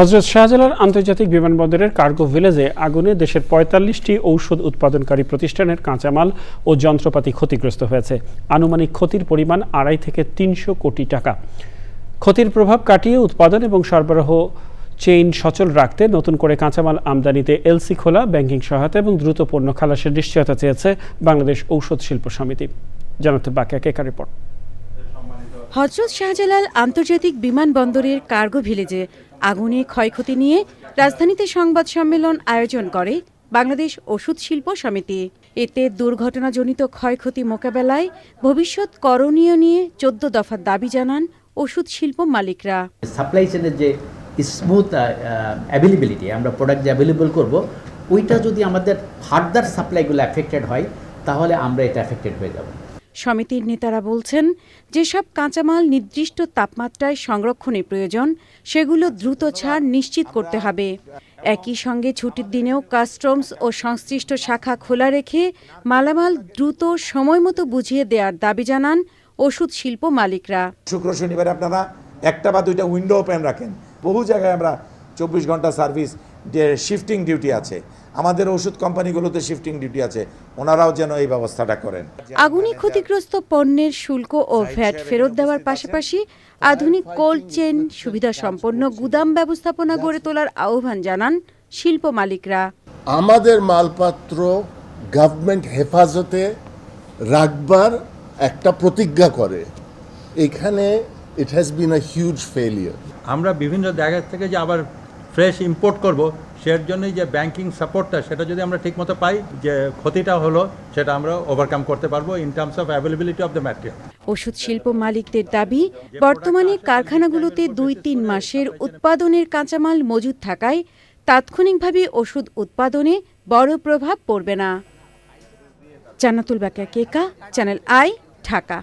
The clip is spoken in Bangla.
হজরত শাহজালাল আন্তর্জাতিক বিমানবন্দরের কার্গো ভিলেজে আগুনে দেশের পঁয়তাল্লিশটি ঔষধ উৎপাদনকারী প্রতিষ্ঠানের কাঁচামাল ও যন্ত্রপাতি ক্ষতিগ্রস্ত হয়েছে। আনুমানিক ক্ষতির পরিমাণ আড়াই থেকে তিনশো কোটি টাকা। ক্ষতির প্রভাব কাটিয়ে উৎপাদন এবং সরবরাহ চেইন সচল রাখতে নতুন করে কাঁচামাল আমদানিতে এলসি খোলা, ব্যাংকিং সহায়তা এবং দ্রুত পণ্য খালাসের নিশ্চয়তা চেয়েছে বাংলাদেশ ঔষধ শিল্প সমিতি। জানাতে বাকিয়া কেকা রিপোর্ট। হজরত শাহজালাল আন্তর্জাতিক বিমানবন্দরের কার্গো ভিলেজে আগুনে ক্ষয়ক্ষতি নিয়ে রাজধানীতে সংবাদ সম্মেলন আয়োজন করে বাংলাদেশ ওষুধ শিল্প সমিতি। এতে দুর্ঘটনাজনিত ক্ষয়ক্ষতি মোকাবেলায় ভবিষ্যৎ করণীয় নিয়ে চোদ্দ দফার দাবি জানান ওষুধ শিল্প মালিকরা। সাপ্লাই চেনের যে স্মুথ অ্যাভেলেবিলিটি আমরা প্রোডাক্ট যে অ্যাভেলেবল করব, ওইটা যদি আমাদের ফার্দার সাপ্লাইগুলো অ্যাফেক্টেড হয়, তাহলে আমরা এটা অ্যাফেক্টেড হয়ে যাব। সমিতির নেতারা বলছেন, যেসব কাঁচামাল নির্দিষ্ট তাপমাত্রায় সংরক্ষণের প্রয়োজন, সেগুলো দ্রুত ছাড় নিশ্চিত করতে হবে। একই সঙ্গে ছুটির দিনেও কাস্টমস ও সংশ্লিষ্ট শাখা খোলা রেখে মালামাল দ্রুত সময়মতো বুঝিয়ে দেওয়ার দাবি জানান ওষুধ শিল্প মালিকরা। শুক্র শনিবার আপনারা একটা বা দুইটা উইন্ডো ওপেন রাখেন। বহু জায়গায় আমরা চব্বিশ ঘণ্টা সার্ভিস শিফটিং ডিউটি আছে। আমাদের ওষুধ কোম্পানিগুলোতে শিফটিং ডিউটি আছে। ওনারাও যেন এই ব্যবস্থাটা করেন। আগুনে ক্ষতিগ্রস্ত পণ্যের শুল্ক ও ভ্যাট ফেরত দেওয়ার পাশাপাশি আধুনিক কোল্ড চেন সুবিধা সম্পন্ন গুদাম ব্যবস্থাপনা গড়ে তোলার আহ্বান জানান শিল্প মালিকরা। আমাদের মালপত্র গভর্নমেন্ট হেফাজতে রাখবার একটা প্রতিজ্ঞা করে। এখানে it has been a huge failure আমরা বিভিন্ন জায়গা থেকে যে আবার ফ্রেশ ইম্পোর্ট করব সের জন্যই যে ব্যাংকিং সাপোর্টটা সেটা যদি আমরা ঠিকমতো পাই, যে ক্ষতিটা হলো, সেটা আমরা ওভারকাম করতে পারব in terms of availability of the material ওষুধ শিল্প মালিকদের দাবি, বর্তমানে কারখানাগুলোতে দুই তিন মাসের উৎপাদনের কাঁচামাল মজুদ থাকায় তাৎক্ষণিকভাবে ওষুধ উৎপাদনে বড় প্রভাব পড়বে না। Jannatul Bakiya Keka channel I, Dhaka.